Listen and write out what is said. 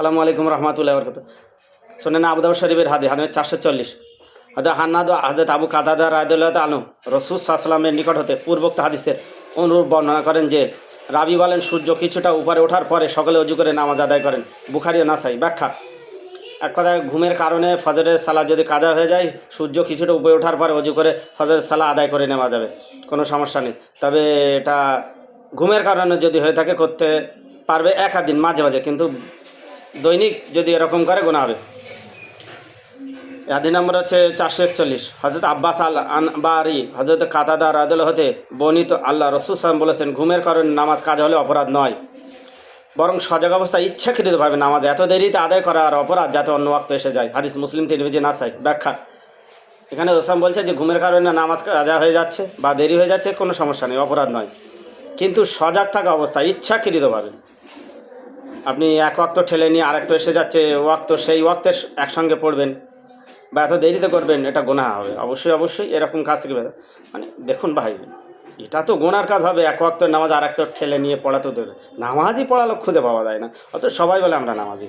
সালামু আলাইকুম রহমতুল্লাহ বরকত শোনেন আবুদাউ শরীফের হাদি হাদি চারশো চল্লিশ। হাদা হান্নাদ হাজরত আবু কাদাদা রায়দুল্লাহ আনু রসুল সাহসালামের নিকট হতে পূর্বোক্ত হাদিসের অনুরূপ বর্ণনা করেন যে, রাবি বলেন, সূর্য কিছুটা উপরে ওঠার পরে সকলে অজু করে নামাজ আদায় করেন, বুখারি ও নাসাই, ব্যাখ্যা। এক কথায়, ঘুমের কারণে ফজরের সালা যদি কাজা হয়ে যায়, সূর্য কিছুটা উপরে ওঠার পরে অজু করে ফজরের সালা আদায় করে নেওয়া যাবে, কোনো সমস্যা নেই। তবে এটা ঘুমের কারণে যদি হয়ে থাকে, করতে পারবে এক আধ দিন, মাঝে মাঝে, কিন্তু দৈনিক যদি এরকম করে গোনা হবে। নম্বর হচ্ছে চারশো একচল্লিশ। হজরত আব্বাস আল আনবারি হজরত কাতাদা রাদুল হতে বর্ণিত, আল্লাহ রসুল সালাম বলেছেন, ঘুমের কারণে নামাজ কাজ হলে অপরাধ নয়। বরং সজাগ অবস্থায় ইচ্ছাকৃতভাবে নামাজ এত দেরিতে আদায় করা আর অপরাধ যাতে অন্য ওয়াক্ত এসে যায়। হাদিস মুসলিম, তিরমিজি, নাসাই, ব্যাখ্যা। এখানে ওসাম বলছে যে, ঘুমের কারণে নামাজ কাজা হয়ে যাচ্ছে বা দেরি হয়ে যাচ্ছে, কোনো সমস্যা নেই, অপরাধ নয়। কিন্তু সজাগ থাকা অবস্থায় ইচ্ছাকৃতভাবে। আপনি এক অক্ত ঠেলে নিয়ে আরেকটা এসে যাচ্ছে, ওয়াক্ত সেই ওয়াক্তের একসঙ্গে পড়বেন। বা এত দেরিতে করবেন, এটা গোনা হবে। অবশ্যই অবশ্যই এরকম কাজ থেকে বেরো। মানে দেখুন ভাই, এটা তো গোনার কাজ হবে, এক ওয়াক্ত নামাজ আর একটা ঠেলে নিয়ে পড়া তো দূরে। নামাজই পড়ালো খুঁজে পাওয়া যায় না। অত সবাই বলে আমরা নামাজি।